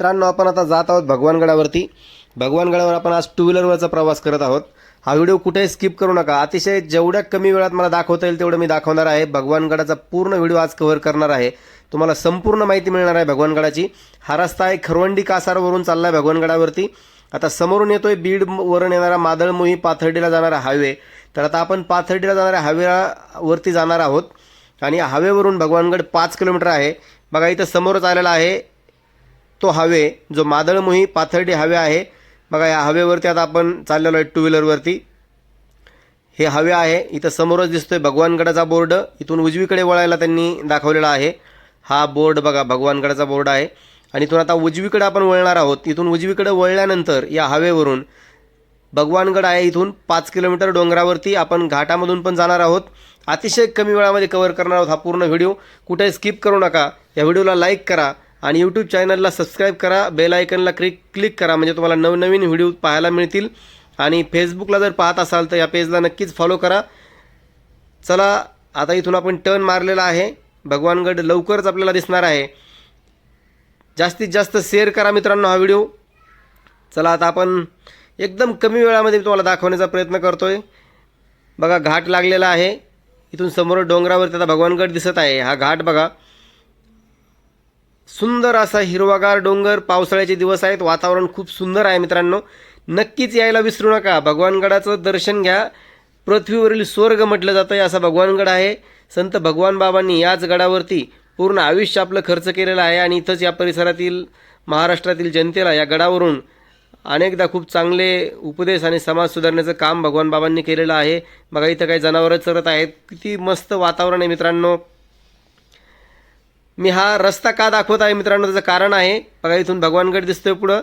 मित्रांनो आपण आता जात आहोत भगवानगडावरती. भगवानगडावर आपण आज टू व्हीलरवरचा प्रवास करत आहोत. हा व्हिडिओ कुठेही स्किप करू नका. अतिशय जेवढ्या कमी वेळात मला दाखवता येईल तेवढं मी दाखवणार आहे. भगवानगडाचा पूर्ण व्हिडिओ आज कव्हर करणार आहे. तुम्हाला संपूर्ण माहिती मिळणार आहे भगवानगडाची. हा रस्ता आहे खरवंडी कासारवरून चालला आहे भगवानगडावरती. आता समोरून येतोय बीड वरून येणारा मादळमोही पाथर्डीला जाणारा हायवे. तर आता आपण पाथर्डीला जाणाऱ्या हायवेवरती जाणार आहोत. आणि हायवेवरून भगवानगड पाच किलोमीटर आहे. बघा इथं समोरच आलेला आहे तो हवे जो मादळमोही पाथर्डी हवे आहे. बघा या हवेवरती आता आपण चाललेलो आहे टू व्हीलरवरती हे हवे आहे. इथं समोरच दिसतोय भगवानगडाचा बोर्ड. इथून उजवीकडे वळायला त्यांनी दाखवलेला आहे. हा बोर्ड बघा भगवानगडाचा बोर्ड आहे. आणि इथून आता उजवीकडे आपण वळणार आहोत. इथून उजवीकडे वळल्यानंतर या हवेवरून भगवानगड आहे इथून पाच किलोमीटर डोंगरावरती. आपण घाटामधून पण जाणार आहोत. अतिशय कमी वेळामध्ये कव्हर करणार आहोत हा पूर्ण व्हिडिओ. कुठे स्किप करू नका. या व्हिडिओला लाईक करा. आणि यूट्यूब चॅनलला सबस्क्राईब करा. बेल आयकनला क्लिक क्लिक करा. म्हणजे तुम्हाला नवनवीन व्हिडिओ पाहायला मिळतील. आणि फेसबुकला जर पाहत असाल तर या पेजला नक्कीच फॉलो करा. चला आता इथून आपण टर्न मारलेला आहे. भगवानगड लवकरच आपल्याला दिसणार आहे. जास्तीत जास्त शेअर करा मित्रांनो हा व्हिडिओ चला आता आपण एकदम कमी वेळामध्ये मी तुम्हाला दाखवण्याचा प्रयत्न करतो आहे बघा घाट लागलेला आहे. इथून समोर डोंगरावरती आता भगवानगड दिसत आहे. हा घाट बघा. सुंदर असा हिरवागार डोंगर पावसाळ्याचे दिवस आहेत वातावरण खूप सुंदर आहे मित्रांनो. नक्कीच यायला विसरू नका. भगवानगडाचं दर्शन घ्या. पृथ्वीवरील स्वर्ग म्हटलं जातं आहे असा भगवानगड आहे. संत भगवान बाबांनी याच गडावरती पूर्ण आयुष्य आपलं खर्च केलेलं आहे आणि इथंच या परिसरातील महाराष्ट्रातील जनतेला या गडावरून अनेकदा खूप चांगले उपदेश आणि समाज सुधारण्याचं काम भगवान बाबांनी केलेलं आहे. बघा इथं काही जनावरं चरत आहेत. किती मस्त वातावरण आहे मित्रांनो. मी हा रस्ता का दाखवत आहे मित्रांनो? त्याचं कारण आहे. बघा इथून भगवानगड दिसतोय पुढं.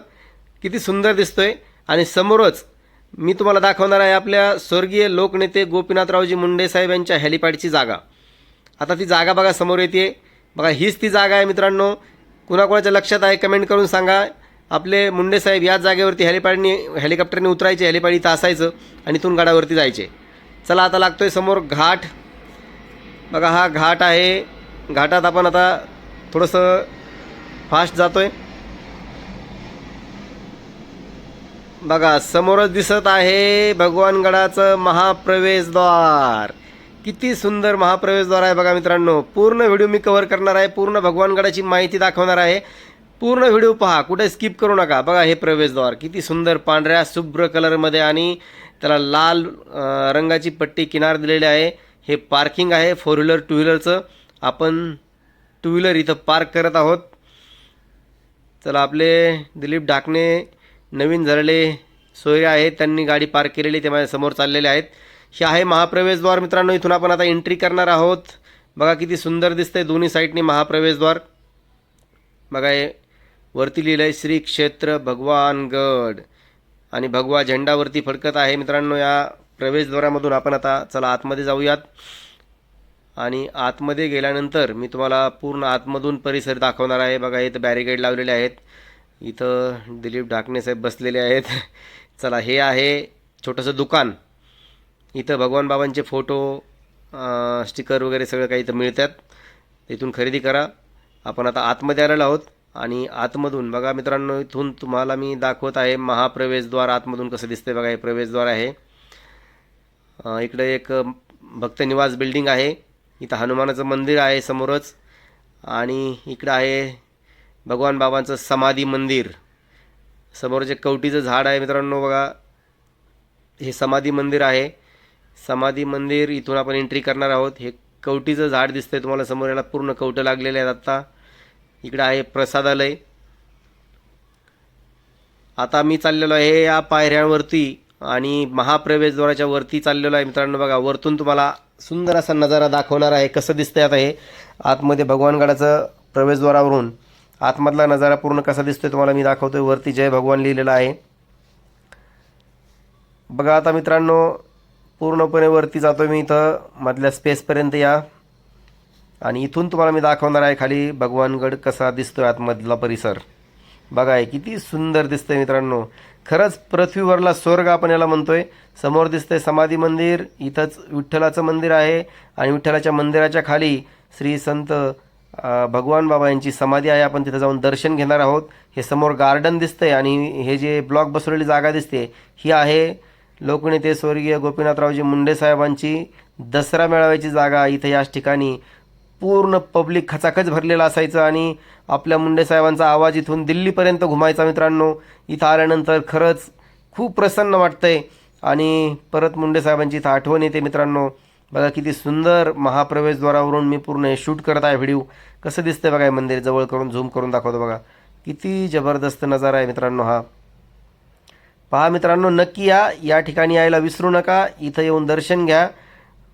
किती सुंदर दिसतोय. आणि समोरच मी तुम्हाला दाखवणार आहे आपल्या स्वर्गीय लोकनेते गोपीनाथरावजी मुंडे साहेब यांच्या हेलिपॅडची जागा. आता ती जागा बघा समोर येते. बघा हीच ती जागा आहे मित्रांनो. कुणाकुणाच्या लक्षात आहे कमेंट करून सांगा. आपले मुंडे साहेब याच जागेवरती हेलिपॅडनी हेलिकॉप्टरने उतरायचे हेलिपॅड इथं असायचं आणि इथून गडावरती जायचे. चला आता लागतोय समोर घाट. बघा हा घाट आहे. घाटात आपण आता थोडंसं फास्ट जातो आहे बघा समोरच दिसत आहे भगवानगडाचं महाप्रवेशद्वार. किती सुंदर महाप्रवेशद्वार आहे बघा मित्रांनो. पूर्ण व्हिडिओ मी कव्हर करणार आहे पूर्ण भगवानगडाची माहिती दाखवणार आहे. पूर्ण व्हिडिओ पहा कुठे स्किप करू नका. बघा हे प्रवेशद्वार किती सुंदर पांढऱ्या शुभ्र कलरमध्ये आणि त्याला लाल रंगाची पट्टी किनार दिलेली आहे. हे पार्किंग आहे फोर व्हीलर टू व्हीलरचं आपण टू व्हीलर इथं पार्क करत आहोत. चला आपले दिलीप डाकणे नवीन झालेले सोयरे आहेत त्यांनी गाडी पार्क केलेली ते माझ्यासमोर चाललेले आहेत. हे आहे महाप्रवेशद्वार. मित्रांनो इथून आपण आता एंट्री करणार आहोत. बघा किती सुंदर दिसतंय दोन्ही साईडनी महाप्रवेशद्वार. बघा हे वरती लिहिलं आहे श्री क्षेत्र भगवानगड आणि भगवा झेंडावरती फडकत आहे. मित्रांनो या प्रवेशद्वारामधून आपण आता चला आतमध्ये जाऊयात. आणि आतमध्ये गेल्यानंतर मी तुम्हाला पूर्ण आतमधून परिसर दाखवणार आहे. बघा इथं बॅरिकेड लावलेले आहेत. इथं दिलीप ढाकणे साहेब बसलेले आहेत. चला हे आहे छोटंसं दुकान. इथं भगवान बाबांचे फोटो स्टिकर वगैरे सगळं काही इथं मिळतात. इथून खरेदी करा. आपण आता आतमध्ये आलेलो आहोत आणि आतमधून बघा मित्रांनो इथून तुम्हाला मी दाखवत आहे महाप्रवेशद्वार आतमधून कसं दिसतंय. बघा हे प्रवेशद्वार आहे. इकडं इकडे एक भक्तनिवास बिल्डिंग आहे. इथं हनुमानाचं मंदिर आहे समोरच. आणि इकडं आहे भगवान बाबांचं समाधी मंदिर. समोर जे कवटीचं झाड आहे मित्रांनो बघा हे समाधी मंदिर आहे. समाधी मंदिर इथून आपण एंट्री करणार आहोत. हे कवटीचं झाड दिसतंय तुम्हाला समोर याला पूर्ण कवटं लागलेले आहेत आत्ता. इकडं आहे प्रसादालय. आता मी चाललेलो आहे या पायऱ्यांवरती आणि महाप्रवेशद्वाराच्या वरती चाललेलो आहे मित्रांनो बघा. वरतून तुम्हाला सुंदर असा नजारा दाखवणार आहे. कसं दिसतंय आता हे? आतमध्ये भगवानगडाचं प्रवेशद्वारावरून आतमधला नजारा पूर्ण कसा दिसतोय तुम्हाला मी दाखवतोय. वरती जय भगवान लिहिलेलं आहे. बघा आता मित्रांनो पूर्णपणे वरती जातो मी इथं. मधल्या स्पेसपर्यंत या. आणि इथून तुम्हाला मी दाखवणार आहे खाली भगवानगड कसा दिसतोय आतमधला परिसर. बघा आहे किती सुंदर दिसतंय मित्रांनो. खरंच पृथ्वीवरला स्वर्ग आपण याला म्हणतोय. समोर दिसतंय समाधी मंदिर इथंच विठ्ठलाचं मंदिर आहे आणि विठ्ठलाच्या मंदिराच्या खाली श्री संत भगवान बाबा यांची समाधी आहे. आपण तिथं जाऊन दर्शन घेणार आहोत. हे समोर गार्डन दिसतंय आणि हे जे ब्लॉक बसवलेली जागा दिसते ही आहे लोकनेते स्वर्गीय गोपीनाथरावजी मुंडे साहेबांची दसरा मेळाव्याची जागा इथं याच ठिकाणी पूर्ण पब्लिक खचाखच भरलेला असायचं आणि आपल्या मुंडे साहेबांचा आवाज इथून दिल्लीपर्यंत घुमायचा मित्रांनो. इथं आल्यानंतर खरंच खूप प्रसन्न वाटतंय. आणि परत मुंडे साहेबांची इथं आठवण येते मित्रांनो. बघा किती सुंदर महाप्रवेशद्वारावरून मी पूर्ण हे शूट करत आहे व्हिडिओ. कसं दिसतंय बघा हे मंदिर जवळ करून झूम करून दाखवतो बघा. किती जबरदस्त नजारा आहे मित्रांनो हा. पहा मित्रांनो नक्की या या ठिकाणी यायला विसरू नका. इथं येऊन दर्शन घ्या.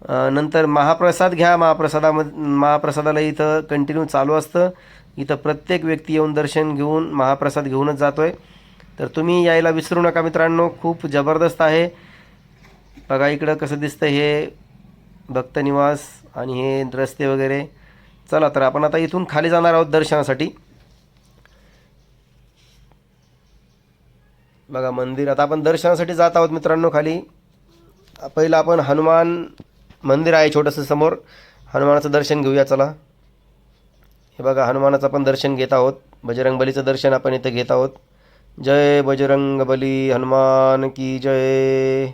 नंतर महाप्रसाद घ्या महाप्रसादामध्ये महाप्रसादाला इथं कंटिन्यू चालू असतं. इथं प्रत्येक व्यक्ती येऊन दर्शन घेऊन महाप्रसाद घेऊनच जातो आहे तर तुम्ही यायला विसरू नका मित्रांनो खूप जबरदस्त आहे. बघा इकडं कसं दिसतं हे भक्तनिवास आणि हे रस्ते वगैरे. चला तर आपण आता इथून खाली जाणार आहोत दर्शनासाठी. बघा मंदिर आता आपण दर्शनासाठी जात आहोत मित्रांनो खाली. पहिलं आपण हनुमान मंदिर आहे छोटंसं समोर. हनुमानाचं दर्शन घेऊया चला. हे बघा हनुमानाचं आपण दर्शन घेत आहोत. बजरंग बलीचं दर्शन आपण इथं घेत आहोत. जय बजरंग बली हनुमान की जय.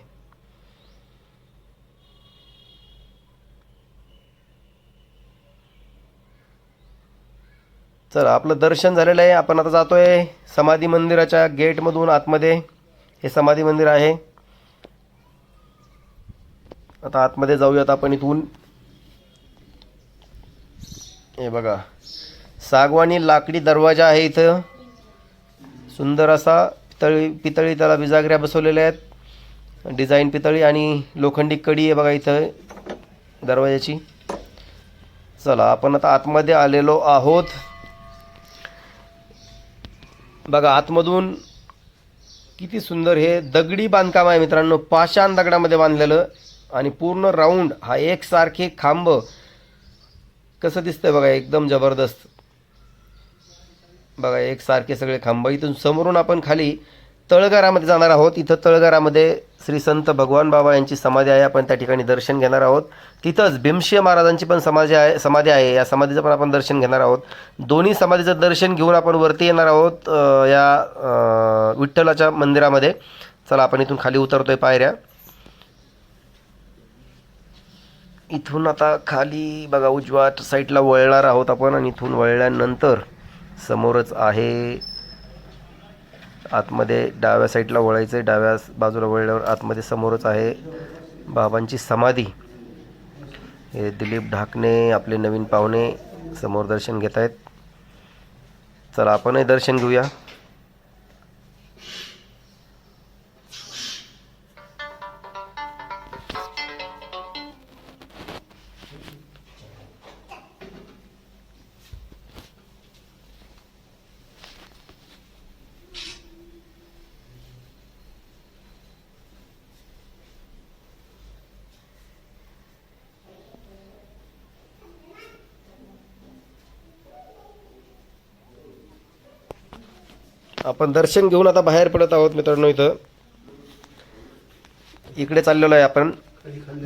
चला आपलं दर्शन झालेलं आहे. आपण आता जातोय समाधी मंदिराच्या गेटमधून आतमध्ये. हे समाधी मंदिर आहे. आता आतमध्ये जाऊयात आपण इथून. हे बघा. सागवानी लाकडी दरवाजा आहे इथं. सुंदर असा पितळी पितळी त्याला बिजागऱ्या बसवलेल्या आहेत. डिझाईन पितळी आणि लोखंडी कडी आहे बघा इथं दरवाजाची चला आपण आता आतमध्ये आलेलो आहोत. बघा आतमधून किती सुंदर हे दगडी बांधकाम आहे मित्रांनो. पाषाण दगडामध्ये बांधलेलं. आणि पूर्ण राऊंड हा एकसारखे खांब. कसं दिसतंय बघा एकदम जबरदस्त. बघा एकसारखे सगळे खांब. इथून समोरून आपण खाली तळघरामध्ये जाणार आहोत. इथं तळघरामध्ये श्री संत भगवान बाबा यांची समाधी आहे. आपण त्या ठिकाणी दर्शन घेणार आहोत. तिथंच भीमशिय महाराजांची पण समाधी आहे समाधी आहे. या समाधीचं पण आपण दर्शन घेणार आहोत. दोन्ही समाधीचं दर्शन घेऊन आपण वरती येणार आहोत या विठ्ठलाच्या मंदिरामध्ये. चला आपण इथून खाली उतरतोय पायऱ्या. इथून आता खाली बघा उजव्या साईडला वळणार आहोत आपण आणि इथून वळल्यानंतर समोरच आहे आतमध्ये डाव्या साईडला वळायचं आहे डाव्या बाजूला वळल्यावर आतमध्ये समोरच आहे बाबांची समाधी. हे दिलीप ढाकणे आपले नवीन पाहुणे समोर दर्शन घेत आहेत चला आपणही दर्शन घेऊया. आपण दर्शन घेऊन आता बाहेर पडत आहोत मित्रांनो इथं. इकडे चाललेलो आहे आपण.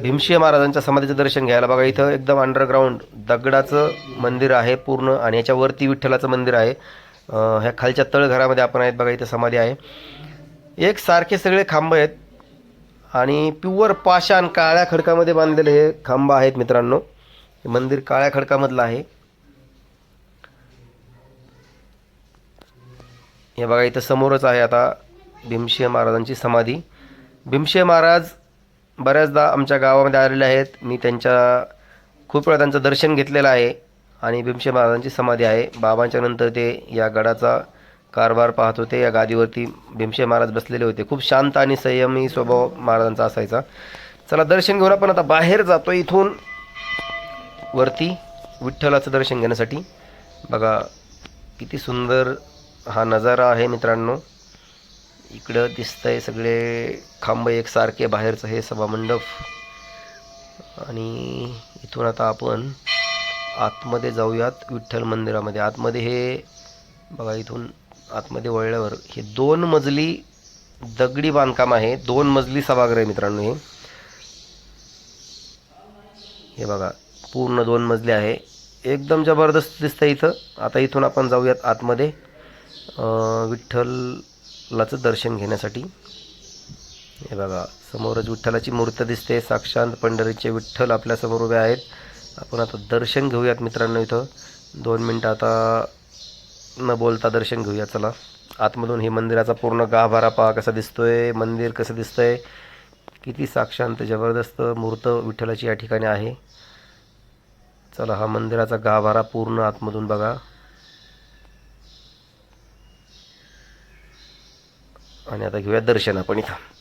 भीमशी महाराजांच्या समाधीचं दर्शन घ्यायला. बघा इथं एकदम अंडरग्राऊंड दगडाचं मंदिर आहे पूर्ण आणि याच्यावरती विठ्ठलाचं मंदिर आहे. ह्या खालच्या तळघरामध्ये आपण आहेत बघा इथं समाधी आहे. एक सारखे सगळे खांब आहेत आणि प्युअर पाषाण काळ्या खडकामध्ये बांधलेले हे खांब आहेत मित्रांनो. हे मंदिर काळ्या खडकामधलं आहे. हे बघा इथं समोरच आहे आता भीमसिंह महाराजांची समाधी. भीमसिंह महाराज बऱ्याचदा आमच्या गावामध्ये आलेले आहेत. मी त्यांच्या खूप वेळा त्यांचं दर्शन घेतलेलं आहे आणि भीमसिंह महाराजांची समाधी आहे. बाबांच्या नंतर ते या गडाचा कारभार पाहत होते. या गादीवरती भीमशे महाराज बसलेले होते. खूप शांत आणि संयमी स्वभाव महाराजांचा असायचा. चला दर्शन घेऊन आपण आता बाहेर जातो इथून. वरती विठ्ठलाचं दर्शन घेण्यासाठी. बघा किती सुंदर हा नजारा आहे मित्रांनो. इकडं दिसतंय सगळे खांब एकसारखे बाहेरचं हे सभामंडप आणि इथून आता आपण आतमध्ये जाऊयात विठ्ठल मंदिरामध्ये. आतमध्ये हे बघा इथून आतमध्ये वळल्यावर हे दोन मजली दगडी बांधकाम आहे. दोन मजली सभागृह आहे मित्रांनो हे. हे बघा पूर्ण दोन मजली आहे. एकदम जबरदस्त दिसतं इथं. आता इथून आपण जाऊयात आतमध्ये. विठ्ठलाचं दर्शन घेण्यासाठी. हे बघा समोरच विठ्ठलाची मूर्त दिसते साक्षात पंढरीचे विठ्ठल आपल्यासमोर उभे आहेत. आपण आता दर्शन घेऊयात मित्रांनो इथं. दोन मिनटं आता न बोलता दर्शन घेऊया चला. आतमधून हे मंदिराचा पूर्ण गाभारा पहा कसा दिसतोय मंदिर कसं दिसतंय. किती साक्षांत जबरदस्त मूर्त विठ्ठलाची या ठिकाणी आहे. चला हा मंदिराचा गाभारा पूर्ण आतमधून बघा. आणि आता घेऊया दर्शन आपण इथं.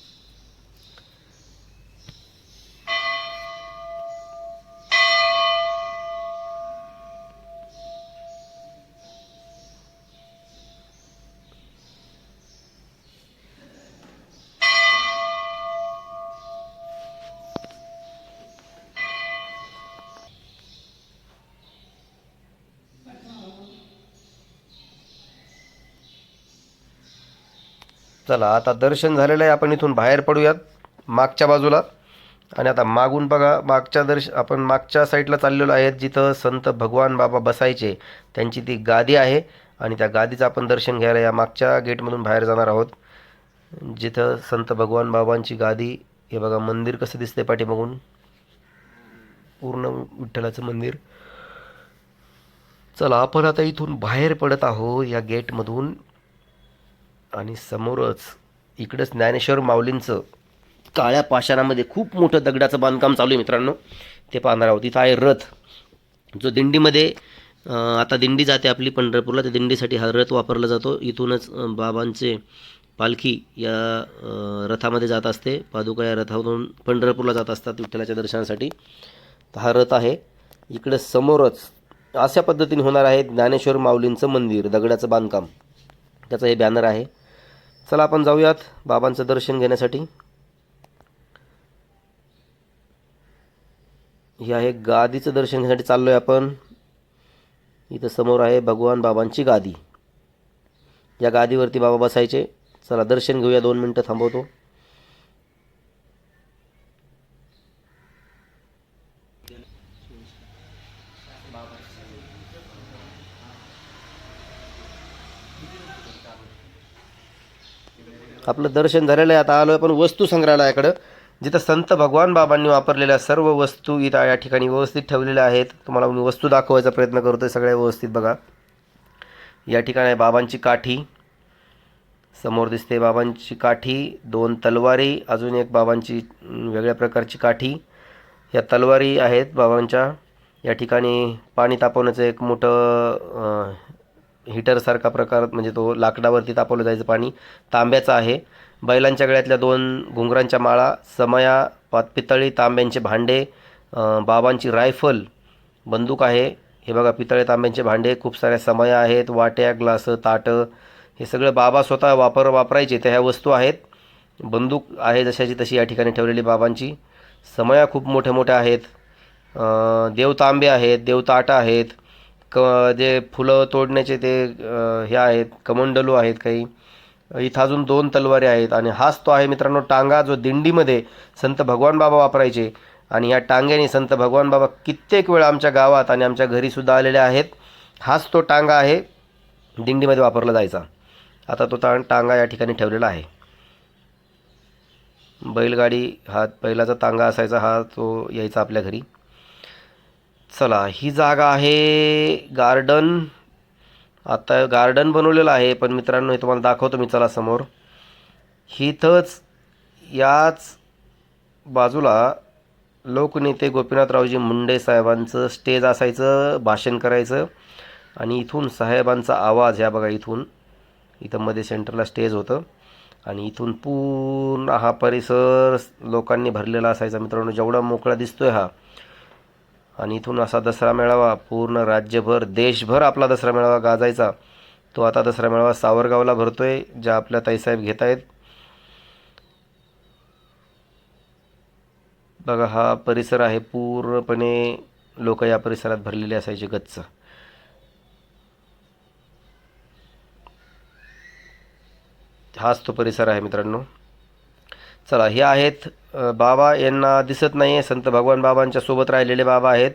चला आता दर्शन झालेलं आहे आपण इथून बाहेर पडूयात मागच्या बाजूला. आणि आता मागून बघा मागच्या दर्श आपण मागच्या साईडला चाललेलो आहेत जिथं संत भगवान बाबा बसायचे. त्यांची ती गादी आहे आणि त्या गादीचं आपण दर्शन घ्यायला या मागच्या गेटमधून बाहेर जाणार आहोत. जिथं संत भगवान बाबांची गादी हे बघा मंदिर कसं दिसते पाठीमागून पूर्ण विठ्ठलाचं मंदिर. चला आपण आता इथून बाहेर पडत आहो या गेटमधून. आणि समोरच इकडंच ज्ञानेश्वर माऊलींचं काळ्या पाषाणामध्ये खूप मोठं दगडाचं बांधकाम चालू आहे मित्रांनो. ते पाहणार आहोत. तिथं आहे रथ. जो दिंडीमध्ये आता दिंडी जाते आपली पंढरपूरला त्या दिंडीसाठी हा रथ वापरला जातो. इथूनच बाबांचे पालखी या रथामध्ये जात असते. पादुका या रथावरून पंढरपूरला जात असतात विठ्ठलाच्या दर्शनासाठी. तर हा रथ आहे. इकडे समोरच अशा पद्धतीने होणार आहे ज्ञानेश्वर माऊलींचं मंदिर दगडाचं बांधकाम. त्याचं हे बॅनर आहे. चला आपण जाऊयात बाबांचं दर्शन घेण्यासाठी. हे आहे गादीचं दर्शन घेण्यासाठी चाललो आहे आपण. इथं समोर आहे भगवान बाबांची गादी. या गादीवरती बाबा बसायचे. चला दर्शन घेऊया दोन मिनटं थांबवतो. आपलं दर्शन झालेलं आहे. आता आलो पण वस्तू संग्रहालयाकडं. जिथं संत भगवान बाबांनी वापरलेल्या सर्व वस्तू इथं या ठिकाणी व्यवस्थित ठेवलेल्या आहेत. तुम्हाला मी वस्तू दाखवायचा प्रयत्न करतोय सगळ्या व्यवस्थित बघा. या ठिकाणी आहे बाबांची काठी. समोर दिसते बाबांची काठी दोन तलवारी अजून एक बाबांची वेगळ्या प्रकारची काठी. या तलवारी आहेत बाबांच्या. या ठिकाणी पाणी तापवण्याचं एक मोठं हीटरसारखा प्रकार म्हणजे तो लाकडावरती तापवलं जायचं पाणी तांब्याचं आहे. बैलांच्या गळ्यातल्या दोन घुंगरांच्या माळा समया पात पितळी तांब्यांचे भांडे बाबांची रायफल बंदूक आहे. हे बघा पितळे तांब्यांचे भांडे खूप साऱ्या समया आहेत वाट्या ग्लासं ताटं हे सगळं बाबा स्वतः वापर वापरायचे. त्या ह्या वस्तू आहेत. बंदूक आहे जशाची तशी या ठिकाणी ठेवलेली बाबांची. समया खूप मोठ्या मोठ्या आहेत देवतांबे आहेत देवताटं आहेत. क जे फुलं तोडण्याचे ते हे आहेत कमंडलू आहेत काही. इथं अजून दोन तलवारी आहेत आणि हाच तो आहे मित्रांनो टांगा जो दिंडीमध्ये संत भगवान बाबा वापरायचे. आणि या टांग्याने संत भगवान बाबा कित्येक वेळा आमच्या गावात आणि आमच्या घरीसुद्धा आलेले आहेत. हाच तो टांगा आहे दिंडीमध्ये वापरला जायचा. आता तो ता टांगा या ठिकाणी ठेवलेला आहे. बैलगाडी हा पहिलाचा तांगा असायचा हा तो यायचा आपल्या घरी. चला ही जागा आहे गार्डन आता गार्डन बनवलेलं आहे पण मित्रांनो हे तुम्हाला दाखवतो मी चला समोर. हिथंच याच बाजूला लोकनेते गोपीनाथरावजी मुंडे साहेबांचं स्टेज असायचं भाषण करायचं. आणि इथून साहेबांचा आवाज ह्या बघा इथून. इथं मध्ये सेंटरला स्टेज होतं. आणि इथून पूर्ण हा परिसर लोकांनी भरलेला असायचा. मित्रांनो जेवढा मोकळा दिसतोय हा आणि इथून असा दसरा मेळावा पूर्ण राज्यभर देशभर आपला दसरा मेळावा गाजायचा. तो आता दसरा मेळावा सावरगावला भरतो आहे ज्या आपल्या ताईसाहेब घेत आहेत. बघा हा परिसर आहे पूर्णपणे लोक या परिसरात भरलेले असायचे गच्च. हाच तो परिसर आहे मित्रांनो. चला हे आहेत बाबा यांना दिसत नाही आहे संत भगवान बाबांच्या सोबत राहिलेले बाबा आहेत.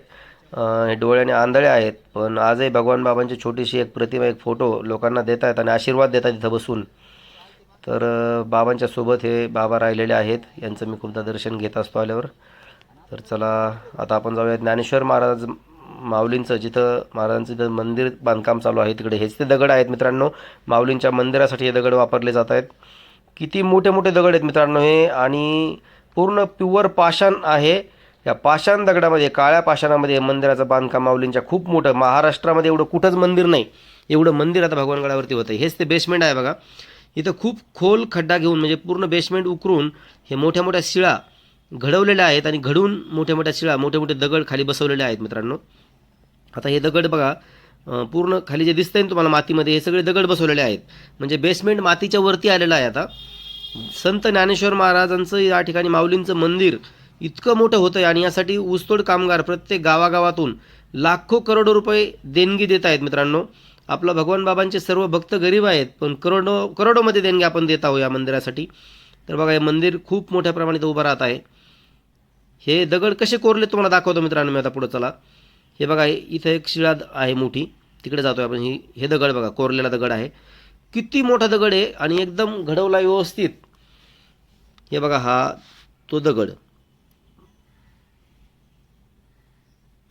हे डोळ्याने आंधळे आहेत. पण आजही भगवान बाबांची छोटीशी एक प्रतिमा एक फोटो लोकांना देत आहेत आणि आशीर्वाद देत आहेत इथं बसून. तर बाबांच्या सोबत हे बाबा राहिलेले आहेत. यांचं मी खूपदा दर्शन घेत असतो आल्यावर. तर चला आता आपण जाऊया ज्ञानेश्वर महाराज माऊलींचं. जिथं महाराजांचं जिथं मंदिर बांधकाम चालू आहे तिकडे. हेच ते दगड आहेत मित्रांनो. माऊलींच्या मंदिरासाठी हे दगड वापरले जात आहेत. किती मोठे मोठे दगड आहेत मित्रांनो हे. आणि पूर्ण प्युअर पाषाण आहे. या पाषाण दगडामध्ये काळ्या पाषाणामध्ये मंदिराचं बांधकाम माऊलींच्या खूप मोठं. महाराष्ट्रामध्ये एवढं कुठंच मंदिर नाही. एवढं मंदिर आता भगवानगडावरती होतं. हेच ते बेसमेंट आहे बघा. इथं खूप खोल खड्डा घेऊन म्हणजे पूर्ण बेसमेंट उकरून हे मोठ्या मोठ्या शिळा घडवलेल्या आहेत आणि घडून मोठ्या मोठ्या शिळा मोठे मोठे दगड खाली बसवलेले आहेत मित्रांनो. आता हे दगड बघा पूर्ण खाली जे दिसतंय ना तुम्हाला मातीमध्ये हे सगळे दगड बसवलेले आहेत. म्हणजे बेसमेंट मातीच्या वरती आलेलं आहे आता. संत ज्ञानेश्वर महाराजांचं या ठिकाणी माऊलींचं मंदिर इतकं मोठं होतं आणि यासाठी ऊसतोड कामगार प्रत्येक गावागावातून लाखो करोडो रुपये देणगी देत आहेत मित्रांनो. आपलं भगवान बाबांचे सर्व भक्त गरीब आहेत पण करोडो करोडोमध्ये देणगी आपण देत आहोत या मंदिरासाठी. तर बघा हे मंदिर खूप मोठ्या प्रमाणात उभं राहत आहे. हे दगड कसे कोरले तुम्हाला दाखवतो मित्रांनो मी आता पुढं चला. हे बघा इथं एक शिळा आहे मोठी. तिकडे जातोय आपण. ही हे दगड बघा कोरलेला दगड आहे. किती मोठा दगड आहे आणि एकदम घडवला व्यवस्थित. हे बघा हा तो दगड.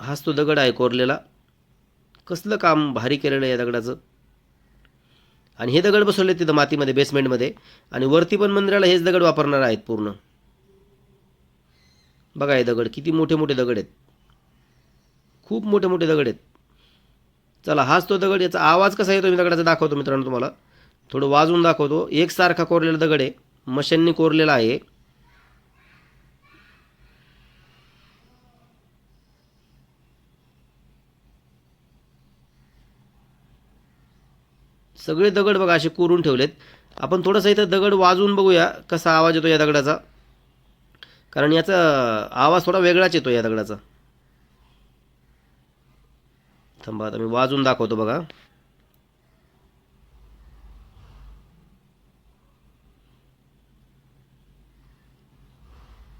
हाच तो दगड आहे कोरलेला. कसलं काम भारी केलेलं आहे या दगडाचं. आणि हे दगड बसवले तिथं मातीमध्ये बेसमेंटमध्ये आणि वरती पण मंदिराला हेच दगड वापरणार आहेत पूर्ण. बघा हे दगड किती मोठे मोठे दगड आहेत. खूप मोठे मोठे दगड आहेत. चला हाच तो दगड याचा आवाज कसा येतो मी दगडाचा दाखवतो मित्रांनो तुम्हाला. थोडं वाजवून दाखवतो. एकसारखा कोरलेला दगड आहे. मशांनी कोरलेला आहे. सगळे दगड बघा असे कोरून ठेवलेत. आपण थोडंसं इथं दगड वाजवून बघूया कसा आवाज येतो या दगडाचा. कारण याचा आवाज थोडा वेगळाच येतो या दगडाचा. थांबा आता मी वाजून दाखवतो बघा.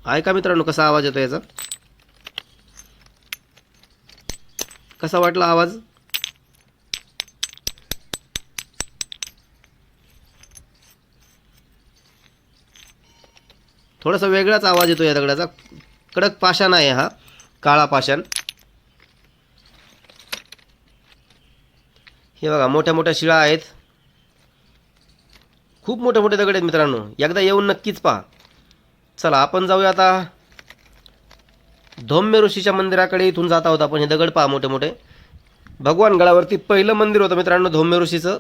ऐका मित्रांनो कसा आवाज येतो याचा? कसा वाटला आवाज? थोडासा वेगळाच आवाज येतो या दगडाचा. कडक पाषाण आहे हा काळा पाषाण. हे बघा मोठ्या मोठ्या शिळा आहेत. खूप मोठे मोठे दगड आहेत मित्रांनो. एकदा येऊन नक्कीच पहा. चला आपण जाऊया आता. धौम्य ऋषीच्या मंदिराकडे इथून जात आहोत आपण. हे दगड पहा मोठे मोठे. भगवान गडावरती पहिलं मंदिर होतं मित्रांनो धौम्य ऋषीचं.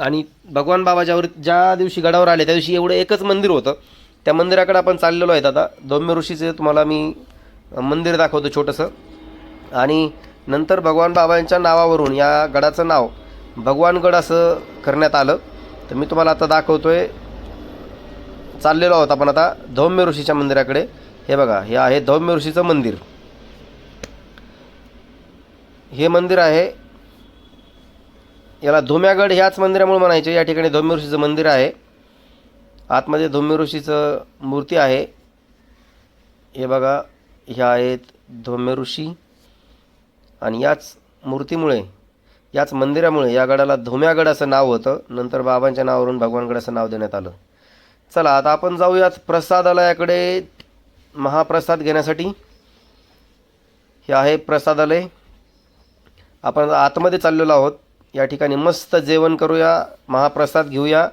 आणि भगवान बाबा ज्यावर ज्या दिवशी गडावर आले त्या दिवशी एवढं एकच मंदिर होतं. त्या मंदिराकडे आपण चाललेलो आहेत आता. धौम्य ऋषीचं तुम्हाला मी मंदिर दाखवतो छोटंसं. आणि नंतर भगवान बाबांच्या नावावरून या गडाचं नाव भगवानगड असं करण्यात आलं. तर मी तुम्हाला आता दाखवतो आहे चाललेलो आहोत आपण आता धौम्य ऋषीच्या मंदिराकडे. हे बघा हे आहे धौम्य ऋषीचं मंदिर. हे मंदिर आहे याला धुम्यागड ह्याच मंदिरामुळे म्हणायचे. या ठिकाणी धौम्य ऋषीचं मंदिर आहे. आतमध्ये धौम्य ऋषीचं मूर्ती आहे. हे बघा ह्या आहेत धौम्य ऋषी. आणि याच मूर्तीमुळे याच मंदिरामुळे या गडाला धोम्यागड असं नाव होतं. नंतर बाबांच्या नावावरून भगवानगड असं नाव देण्यात आलं. चला आता आपण जाऊयात प्रसादालयाकडे. महाप्रसाद घेण्यासाठी. हे आहे प्रसादालय. आपण आतमध्ये चाललेलो आहोत. या ठिकाणी मस्त जेवण करूया महाप्रसाद घेऊया.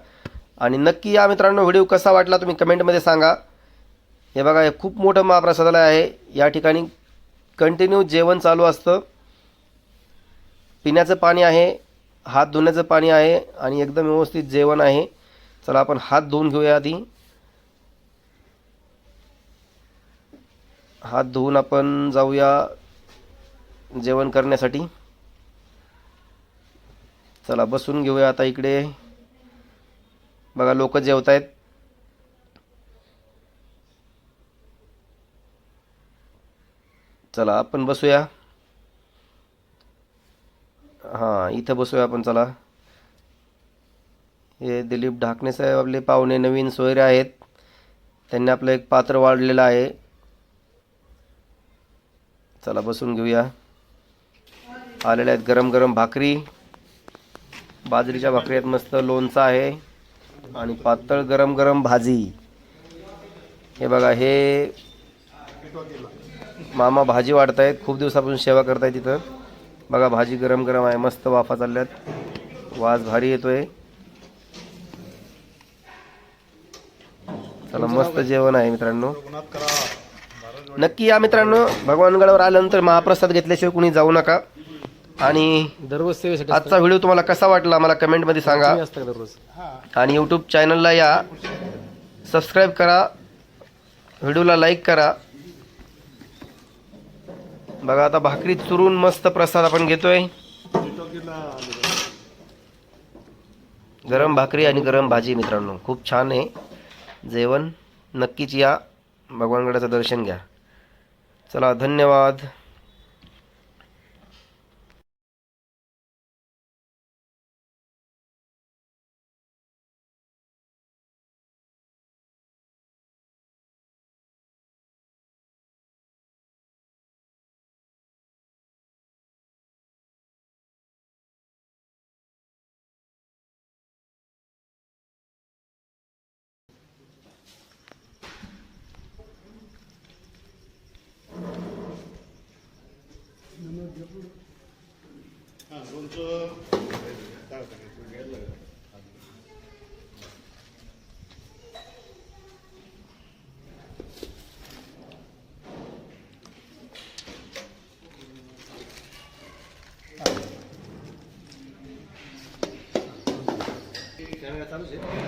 आणि नक्की या मित्रांनो व्हिडिओ कसा वाटला तुम्ही कमेंटमध्ये सांगा. हे बघा हे खूप मोठं महाप्रसादालय आहे. या ठिकाणी कंटिन्यू जेवण चालू असतं. पिण्याचं पाणी आहे हात धुण्याचं पाणी आहे आणि एकदम व्यवस्थित जेवण आहे. चला आपण हात धुवून घेऊया आधी. हात धुवून आपण जाऊया जेवण करण्यासाठी. चला बसून घेऊया आता इकडे. बघा लोक जेवत आहेत चला आपण बसूया. हां इथं बसूया आपण चला. हे दिलीप ढाकणे साहेब आपले पाहुणे नवीन सोयरे आहेत. त्यांनी आपलं एक पात्र वाढलेलं आहे. चला बसून घेऊया. आलेल्या आहेत गरम गरम भाकरी. बाजरीच्या भाकरी आहेत मस्त लोणचं आहे आणि पातळ गरम गरम भाजी. हे बघा हे मामा भाजी वाढत आहेत खूप दिवसापासून सेवा करतायत तिथं बघा भाजी गरम गरम आहे. मस्त वाफा चालल्यात. वास भारी येतोय. चला मस्त जेवण आहे मित्रांनो. नक्की या मित्रांनो भगवानगडावर आल्यानंतर महाप्रसाद घेतल्याशिवाय कुणी जाऊ नका. आणि दररोज सेवेसाठी आजचा व्हिडिओ तुम्हाला कसा वाटला मला कमेंटमध्ये सांगा. दररोज? आणि यूट्यूब चॅनलला या. सबस्क्राईब करा. व्हिडिओला लाईक करा. बघा आता भाकरी चुरून मस्त प्रसाद आपण घेतोय. गरम भाकरी आणि गरम भाजी मित्रांनो खूप छान आहे. जेवण नक्कीच या भगवानगडाचं दर्शन घ्या. चला धन्यवाद. হয়েছে